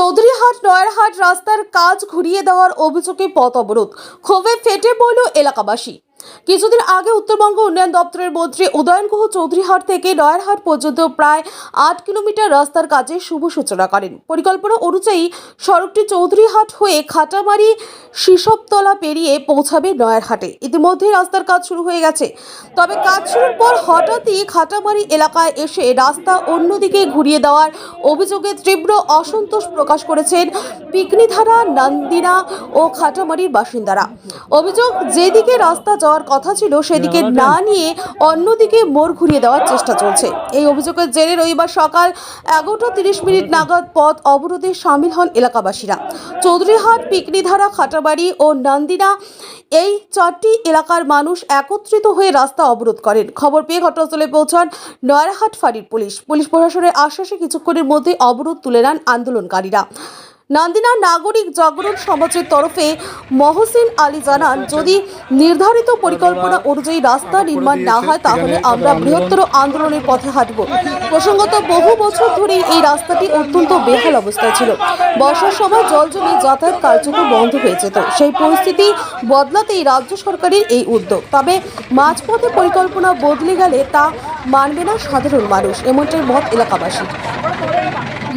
চৌধুরীহাট নয়ারহাট রাস্তার কাজ ঘুরিয়ে দেওয়ার অভিযোগে পথ অবরোধ। ক্ষোভে ফেটে পড়ল এলাকাবাসী। কিছুদিন আগে উত্তরবঙ্গ উন্নয়ন দপ্তরের মন্ত্রী উদয়ন গুহ চৌধুরীহাট থেকে নয়ারহাট পর্যন্ত প্রায় আট কিলোমিটার রাস্তার কাজের শুভ সূচনা করেন। পরিকল্পনা অনুযায়ী সড়কটি চৌধুরীহাট হয়ে খাটামারি শিশবতলা পেরিয়ে পৌঁছাবে নয়ারহাটে। ইতিমধ্যে রাস্তার কাজ শুরু হয়ে গেছে। তবে কাজ শুরুর পর হঠাৎই খাটামারি এলাকায় এসে রাস্তা অন্যদিকে ঘুরিয়ে দেওয়ার অভিযোগে তীব্র অসন্তোষ প্রকাশ করেছেন পিকনিধারা, নান্দিনা ও খাটামারির বাসিন্দারা। অভিযোগ, যেদিকে রাস্তা যাওয়ার কথা ছিল সেদিকে না নিয়ে অন্যদিকে মোড় ঘুরিয়ে দেওয়ার চেষ্টা চলছে। এই অভিযোগের জেরে রবিবার সকাল এগারোটা তিরিশ মিনিট নাগাদ পথ অবরোধে সামিল হন এলাকাবাসীরা। চৌধুরীহাট পিকনিধারা খাটাবাড়ি ও নান্দিনা এই চারটি এলাকার মানুষ একত্রিত হয়ে রাস্তা অবরোধ করেন। খবর পেয়ে ঘটনাস্থলে পৌঁছান নয়ারহাট ফাঁড়ির পুলিশ। পুলিশ প্রশাসনের আশ্বাসে কিছুক্ষণের মধ্যে অবরোধ তুলে নেন আন্দোলনকারীরা। নান্দিনা নাগরিক জাগরণ সমাজের তরফে মহসিন আলী জানান, যদি নির্ধারিত পরিকল্পনা অনুযায়ী রাস্তা নির্মাণ না হয়, তাহলে আমরা বৃহত্তর আন্দোলনের পথে হাঁটব। প্রসঙ্গত, বহু বছর ধরে এই রাস্তাটি অত্যন্ত বেহাল অবস্থায় ছিল। বর্ষার সময় জল জমে যাতায়াত কার্যত বন্ধ হয়ে যেত। সেই পরিস্থিতি বদলাতেই রাজ্য সরকারের এই উদ্যোগ। তবে মাঝপথে পরিকল্পনা বদলে গেলে তা মানবে না সাধারণ মানুষ, এমনটাই মত এলাকাবাসী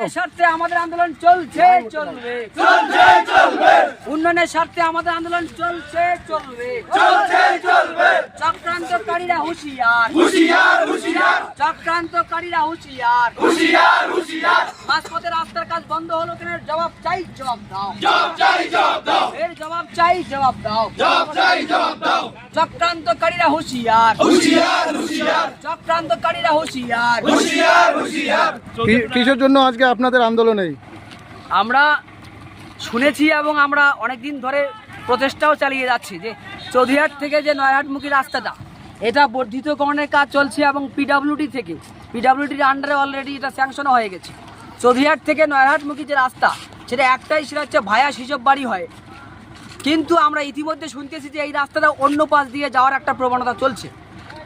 উন্নয়নের স্বার্থে আমাদের আন্দোলন চলছে চলবে। চলছে চলবে। উন্নয়নের স্বার্থে আমাদের আন্দোলন চলছে চলবে। চলছে চলবে। চক্রান্তকারীরা হুঁশিয়ার। হুশিয়ার হুশিয়ার। চক্রান্তকারীরা হুঁশিয়ার। হুশিয়ার হুশিয়ার। মাঝপথে রাস্তার কাজ বন্ধ হলো কেন? জবাব চাই জবাব দাও। জবাব চাই জবাব দাও। এর জবাব চাই জবাব দাও। জবাব চাই জবাব দাও। চক্রান্তকারীরা হুঁশিয়ার। হুশিয়ার হুশিয়ার। চক্রান্তকারীরা হুঁশিয়ার। হুশিয়ার হুশিয়ার। কিসের জন্য আজকে আপনাদের আন্দোলন? আমরা শুনেছি এবং আমরা অনেক দিন ধরে প্রচেষ্টাও চালিয়ে যাচ্ছি যে চৌধুরীহাট থেকে যে নয়ারহাটমুখী রাস্তাটা, এটা বর্ধিতকরণের কাজ চলছে এবং পিডাব্লিউডি থেকে পিডাব্লিউডির আন্ডারে অলরেডি এটা স্যাংশনও হয়ে গেছে। চৌধুরীহাট থেকে নয়ারহাটমুখী যে রাস্তা, সেটা একটাই সেটা হচ্ছে ভায়া শিশব বাড়ি হয়। কিন্তু আমরা ইতিমধ্যে শুনতেছি যে এই রাস্তাটা অন্য পাশ দিয়ে যাওয়ার একটা প্রবণতা চলছে।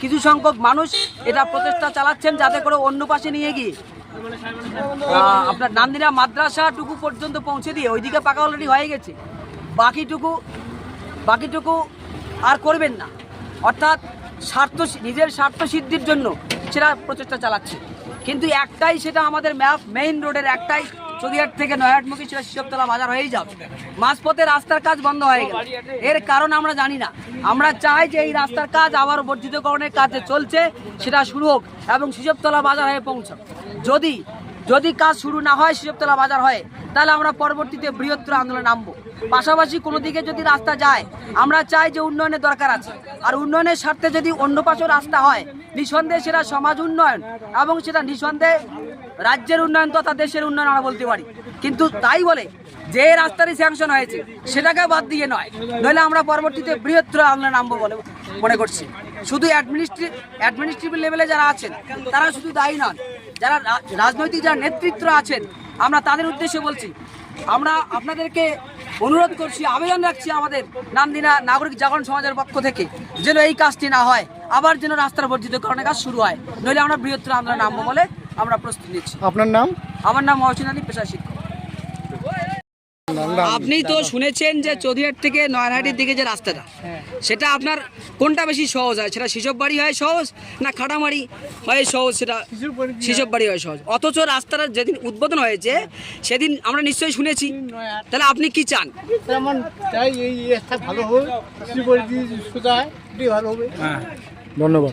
কিছু সংখ্যক মানুষ এটা প্রচেষ্টা চালাচ্ছেন যাতে করে অন্য পাশে নিয়ে গিয়ে। আপনার নান্দিনা মাদ্রাসাটুকু পর্যন্ত পৌঁছে দিয়ে ওইদিকে পাকা অলরেডি হয়ে গেছে। বাকিটুকু বাকিটুকু আর করবেন না। অর্থাৎ স্বার্থ, নিজের স্বার্থ সিদ্ধির জন্য সেটা প্রচেষ্টা চালাচ্ছে। কিন্তু একটাই সেটা আমাদের ম্যাপ মেইন রোডের একটাই চৌদিহাট থেকে নয়াটমুখী শিশবতলা বাজার হয়েই যাবে। মাঝপথে রাস্তার কাজ বন্ধ হয়ে গেল। এর কারণ আমরা জানি না। আমরা চাই যে এই রাস্তার কাজ আবার বর্ধিতকরণের কাজে চলছে, সেটা শুরু হোক এবং শিশবতলা বাজার হয়ে পৌঁছাক। যদি যদি কাজ শুরু না হয় শিশবতলা বাজার হয়, তাহলে আমরা পরবর্তীতে বৃহত্তর আন্দোলনে নামবো। পাশাপাশি কোনো দিকে যদি রাস্তা যায়, আমরা চাই যে উন্নয়নের দরকার আছে। আর উন্নয়নের স্বার্থে যদি অন্য পাশেও রাস্তা হয়, নিঃসন্দেহে সেটা সমাজ উন্নয়ন এবং সেটা নিঃসন্দেহে রাজ্যের উন্নয়ন তথা দেশের উন্নয়ন আমরা বলতে পারি। কিন্তু তাই বলে যে রাস্তারই স্যাংশন হয়েছে, সেটাকে বাদ দিয়ে নয়। নইলে আমরা পরবর্তীতে বৃহত্তর আন্দোলনে নামবো বলে মনে করছি। শুধু অ্যাডমিনিস্ট্রি অ্যাডমিনিস্ট্রেটিভ লেভেলে যারা আছেন, তারা শুধু দায়ী নন। যারা রাজনৈতিক যারা নেতৃত্ব আছেন, আমরা তাদের উদ্দেশ্যে বলছি, আমরা আপনাদেরকে অনুরোধ করছি, আবেদন রাখছি আমাদের নান্দিনা নাগরিক জাগরণ সমাজের পক্ষ থেকে, যেন এই কাজটি না হয়, আবার যেন রাস্তার বর্ধিতকরণের কাজ শুরু হয়। নইলে আমরা বৃহত্তর আন্দোলন নামবো বলে আমরা প্রস্তুতি নিচ্ছি। আপনার নাম? আমার নাম মহসিন আলী পেশা শিক্ষক। আপনি তো শুনেছেন যে চৌধুরীহাট থেকে নয়নহাটির দিকে যে রাস্তাটা সেটা আপনার কোনটা বেশি সহজ হয়? সেটা শিশব বাড়ি হয় সহজ না খাটামারি হয় সহজ? সেটা শিশব বাড়ি হয় সহজ। অথচ রাস্তাটা যেদিন উদ্বোধন হয়েছে সেদিন আমরা নিশ্চয়ই শুনেছি। তাহলে আপনি কি চান? তেমন চাই এই রাস্তা ভালো হবে ভালো হবে। ধন্যবাদ।